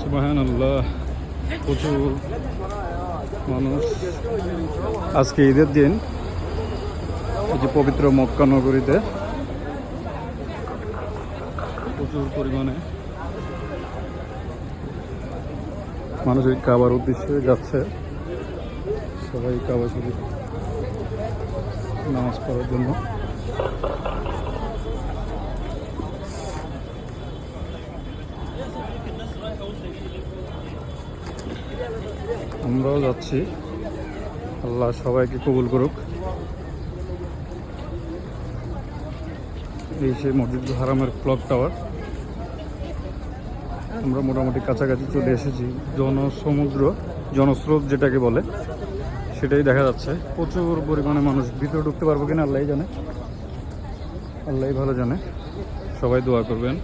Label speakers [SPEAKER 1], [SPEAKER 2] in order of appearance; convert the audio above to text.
[SPEAKER 1] সুবাহান প্রচুর মানুষ। আজকে ঈদের দিন, এই যে পবিত্র মক্কা নগরীতে প্রচুর পরিমাণে মানুষ এই কাবার উদ্দেশ্যে যাচ্ছে। সবাই কাবা শরীফ নামাজ পড়ার জন্য। আমরাও যাচ্ছি। আল্লাহ সবাইকে কবুল করুক। এই সেই মসজিদ হারামের ক্লক টাওয়ার আমরা মোটামুটি কাছাকাছি চলে এসেছি। জনসমুদ্র, জনস্রোত যেটাকে বলে, সেটাই দেখা যাচ্ছে। প্রচুর পরিমাণে মানুষ ভিতরে ঢুকতে পারব কিনা আল্লাহ জানে। আল্লাহ ভালো জানে। সবাই দোয়া করবেন।